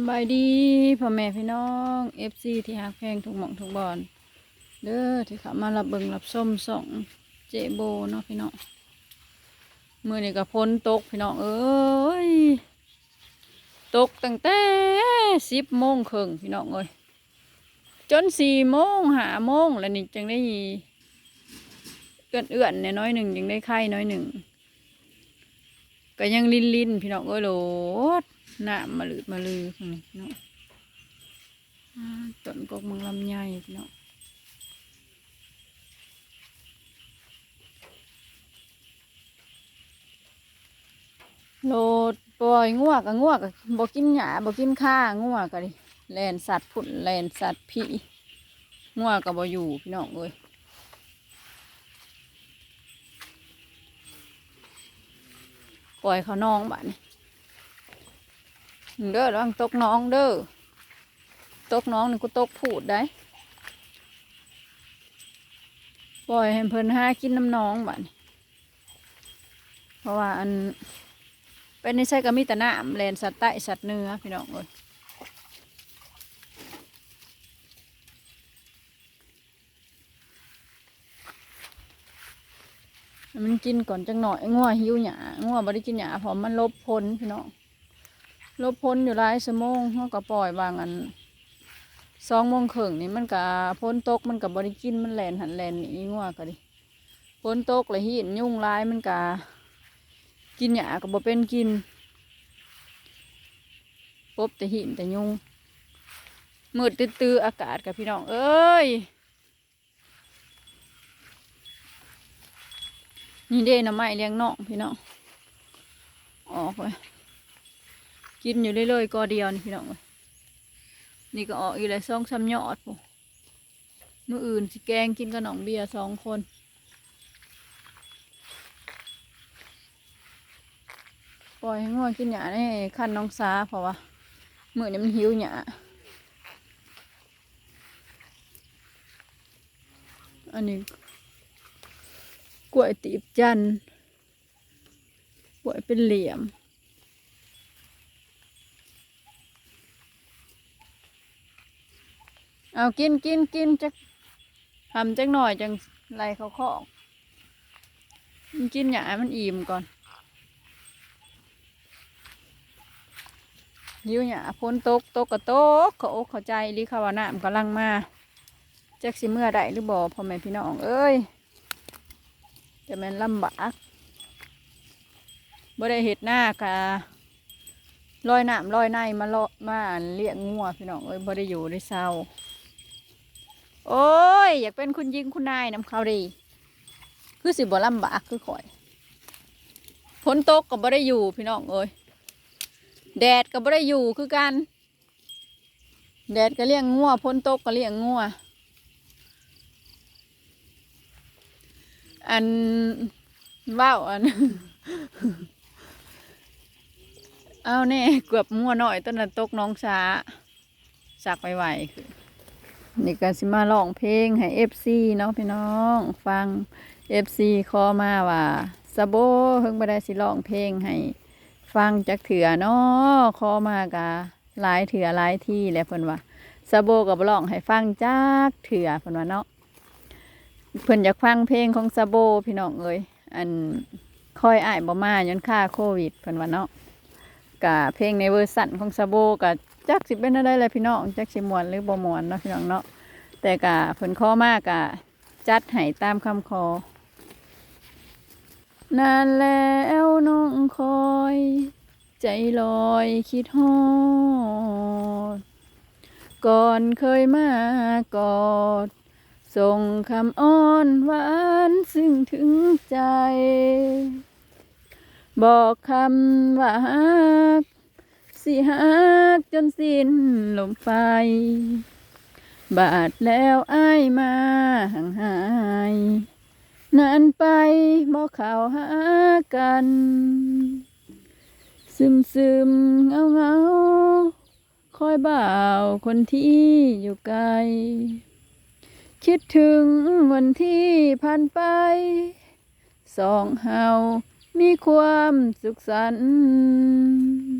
ำบายดีพ่อแม่พี่น้องเอฟซีที่ฮักแพงทุกหม่องทุกบอนเด้อที่เขามารับเบิงรับส้มส่องเจโบเนาะพี่น้องมือนี่ก็พ้นตกพี่น้องเอ้ยตกตั้งแต่สิบโมงครึ่งพี่น้องเอ้ยจนสี่โมงหาโมงแล้วนี่จังได้เอื้อนเอื้อนๆเนี่ยน้อยหนึ่งยังได้ไข่น้อยหนึ่งก็ยังลินลินๆพี่น้องเอ้ยโหลด น้ำมาลืดมาลือพี่น้องอ่าต้นกกเมังลำไยพี่น้องโลดปล่อยงัวกับงัวกับบ่กินหญ้าบ่กินข้างัวก็ดิแลนสัตว์ผุ่นแลนสัตว์พี่งัวก็บ่อยู่พี่น้องเอ้ยปล่อยเขาน้องบ้านนี่ เด้อระวังตกน้องเด้อตกน้องนี่กูตกผูดได้ปล่อยให้เพิ่นห้ากินน้ำน้องบัดนี้เพราะว่าอันเป็นในใช่ก็มีแต่น้ำแลนสัตว์ใต้สัตว์เนื้อพี่น้องเอ้ยมันกินก่อนจังหน่อยงัวหิวหยางัวบ่ได้กินหยาเพราะมันลบพ้นพี่น้อง ลบพ้นอยู่หลายชั่วโมงเขาก็ปล่อยบางอันสองโมงครึ่งนี่มันก็พ้นตกมันกับบริกินมันแลนหันแลนนี่งัวก็ดิพ้นตกเลยหินยุ่งร้ายมันก็กินหยาก็บ่เป็นกินปบแต่หินแต่ยุงมืดตื้ออากาศกับพี่น้องเอ้ยนี่เด้หน่อไม้เลี้ยงน้องพี่น้องออกไป กินอยู่เรื่อยๆก็เดียวนี่พี่น้องเอ้ยนี่ก็ออกอีกเลยสองสามยอดปุ๊มื่ออื่นสิแกงกินกับหนองเบียร์สองคนปล่อยให้ง่วงกินหยาในขั้นน้องซาเพราะว่ามือนี้มันหิวหยาอันนี้กล้วยตีบจันกล้วยเป็นเหลี่ยม เอากินกินกินจักทำจักหน่อยจังไรเขาคอกมันกินหยามันอิ่มก่อนยิ้วหยาพ้นตกตกกระโตกเขาอกเขาใจลิขาวาน้ำกำลังมาจักสิเมื่อใดหรือบ่พ่อแม่พี่น้องเอ้ยจะแม่นลำบากบ่ได้เห็ดหน้ากะลอยน้ำลอยในมาเลาะมาเลี้ยงงัวพี่น้องเอ้ยบ่ได้อยู่ได้เศร้า โอ้ย อยากเป็นคุณยิงคุณนายนำเขาดี คือสิบ่ลำบากคือข่อยฝนตกก็บ่ได้อยู่พี่น้องเอ้ยแดดก็บ่ได้อยู่คือกันแดดก็เลี้ยงงัวฝนตกก็เลี้ยงงัว อันว้าวอัน เอาแน่เกือบงัวหน่อยต้นนั้นตกน้องช้าสักไปไหวคือ นี่ก็สิมาร้องเพลงให้เอฟซีเนาะพี่น้อง ฟังเอฟซีขอมาว่าสะโบเพิ่งไปได้สิร้องเพลงให้ฟังจากเถื่อเนาะขอมากะหลายเถื่อหลายที่แหล้วเพิ่นว่าสะโบกับร้องให้ฟังจากเถื่อเพิ่นว่าเนาะเพิ่นอยากฟังเพลงของสะโบพี่น้องเอ้ยอันค่อยอ้ายบ่มาย้อนค่าโควิดเพิ่นว่าเนาะกะเพลงในเวอร์สันของสะโบกะ จักสิเป็นอะไรเลยพี่น้องจักสิมวนหรือบ่มวนเนาะพี่น้องเนาะแต่กะผลข้อมากกะจัดให้ตามคำขอนานแล้วน้องคอย ใจลอยคิดฮอด ก่อนเคยมากอด ส่งคำอ้อนหวานซึ่งถึงใจ บอกคำว่าฮัก สิหักจนสิ้นลมไฟ บาดแล้วอ้ายมาห่างหายนานไปบอกข่าวหากัน ซึมซึมเงาเงาคอยบ่าวคนที่อยู่ไกล คิดถึงวันที่ผ่านไป สองเฮามีความสุขสันต์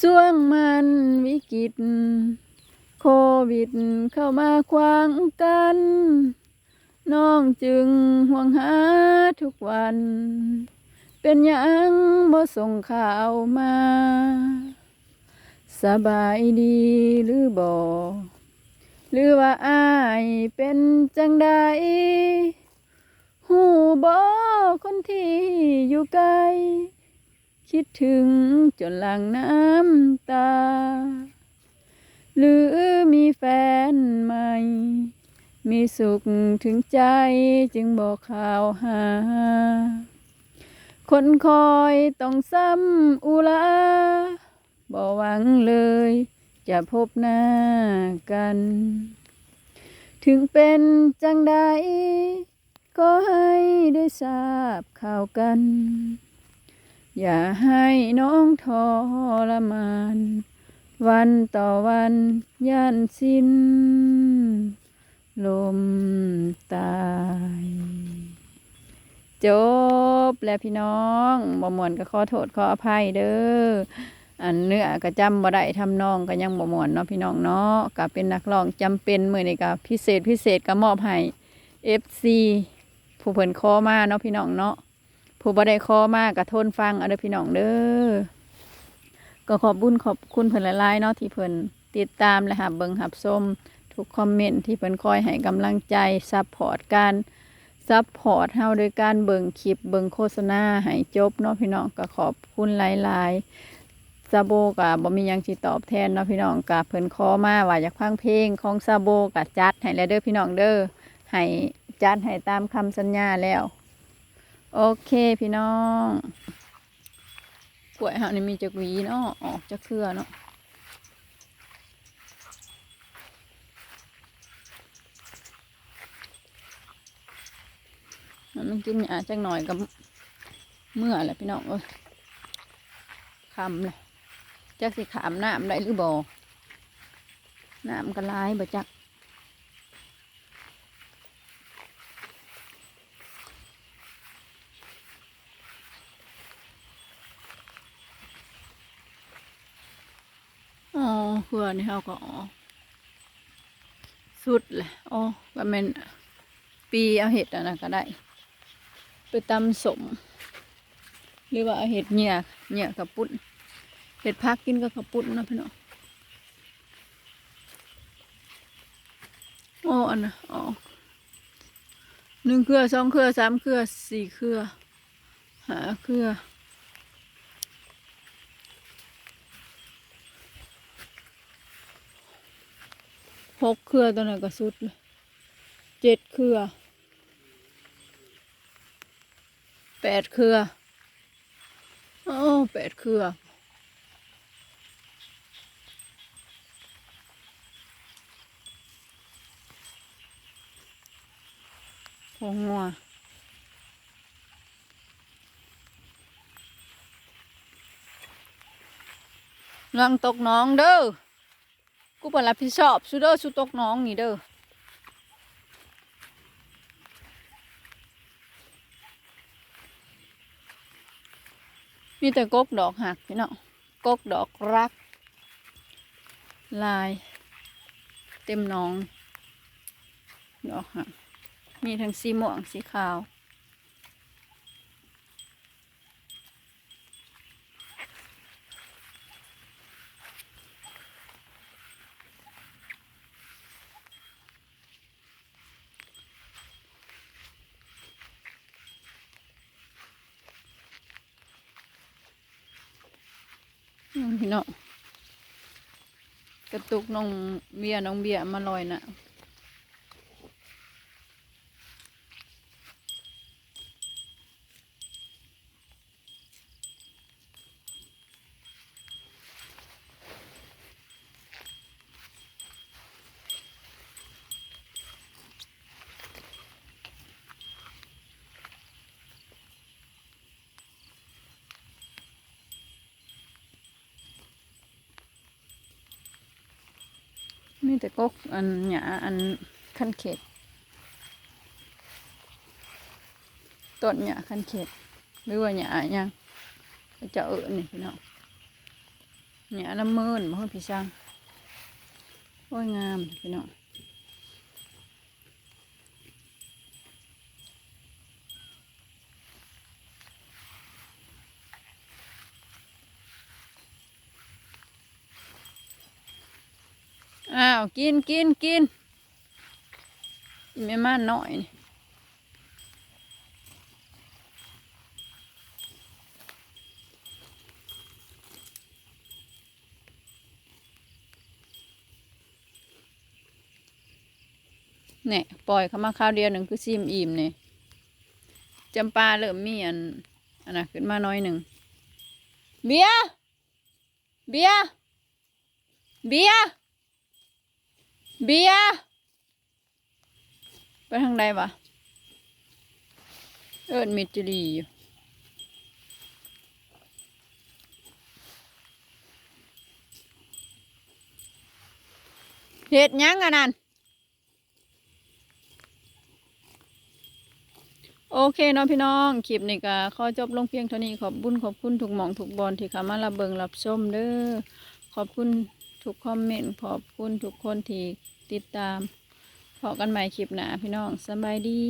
ส่วงมันวิกฤตโควิดเข้ามาควางกัน น้องจึงห่วงหาทุกวัน เป็นยังบ่ส่งข่าวมา สบายดีหรือบ่หรือว่าอายเป็นจังใดหูบ่คนที่อยู่ไกล คิดถึงจนหลังน้ำตา หรือมีแฟนใหม่ มีสุขถึงใจจึงบอกข่าวหา คนคอยต้องซ้ำอุลาบ่หวังเลย จะพบหน้ากัน ถึงเป็นจังใดก็ให้ได้ทราบข่าวกัน อย่าให้น้องทรมาน วันต่อวันย่านสิ้น ลมตาย จบแล้วพี่น้องบ่มวนก็ขอโทษขออภัยเด้ออันเนื้อก็จำบ่ได้ทำนองก็ยังบ่มวนเนาะพี่น้องเนาะก็เป็นนักร้องจำเป็นมื้อนี้ก็พิเศษพิเศษก็มอบให้ FC ผู้เพิ่นขอมาเนาะพี่น้องเนาะ ผู้บ่ได้ขอมาก็ทนฟังเอาเด้อพี่น้องเด้อก็ขอบบุญขอบคุณเพิ่นหลายๆเนาะที่เพิ่นติดตามและหับเบิงหับชมทุกคอมเมนต์ที่เพิ่นคอยให้กำลังใจซัพพอร์ตการซัพพอร์ตเฮาโดยการเบิงคลิปเบิงโฆษณาให้จบเนาะพี่น้องก็ขอบคุณหลายๆซาโบก็บ่มียังสิตอบแทนเนาะพี่น้องก็เพิ่นขอมาว่าอยากฟังเพลงของซาโบก็จัดให้แล้วเด้อพี่น้องเด้อให้จัดให้ตามคำสัญญาแล้ว โอเคพี่น้องกล้วยเฮานี่มีจักหวีเนาะออกจักเครือเนาะมันกินหยาจักหน่อยกับเมื่อแหละพี่น้องเอ้ยคำเลยจักสิขามน้ำได้หรือบ่น้ำก็ร้ายบ่จัก เพื่อนี่เขาก็อ๋อสุดเลยอ๋อก็เป็นปีเอาเห็ดอันนั้นก็ได้ ไปตำสม หรือว่าเอาเห็ดเหนี่ยเหนี่ยกับปุ้นเห็ดพักกินกับขับปุ้นนะพี่น้องโอ้อันนะอ๋อหนึ่งเครือสองเครือสามเครือสี่เครือหาเครือ หกเครือตัวนั้นก็สุดเลยเจ็ดเครือแปดเครือโอ้แปดเครือหัวงัวลังตกน้องเด้อ กูเป็นรับผิดชอบสุเด้อสุดตกน้องนี่เด้อมีแต่กกดอกหักพี่น้องกกดอกรัก ลาย เต็มน้อง ดอกหักมีทั้งสีม่วงสีขาว อืม พี่น้องกระตุกน้องเบียร์น้องเบียร์มาลอยน่ะ มีแต่กกอันหยาอันขั้นเขตต้นหยาขั้นเขตหรือว่าหยาหยังจะเออนี่พี่น้องเนี่ยน้ำมืนมาเฮ้พี่ช่างโอ้ยงามพี่น้อง อ้าวกินกินกินไม่มาหน่อยเนี่ยปล่อยเขามาข้าวเดียวหนึ่งคือซิมอิ่มเนี่ยจำปาเริ่มมีอันอันน่ะขึ้นมาน้อยหนึ่งเบียเบียเบีย เบียไปทางใดวะเอิญมิดจะดีอยู่เห็ดยังอันนั้นโอเคเนาะพี่น้องคลิปนี้ก็ขอจบลงเพียงเท่านี้ขอบบุญขอบคุณทุกหมองทุกบอลที่เข้ามารับเบิงรับชมเด้อขอบคุณทุกคอมเมนต์ขอบคุณทุกคนที่ ติดตามพอกันใหม่คลิปหน้าพี่น้องสบายดี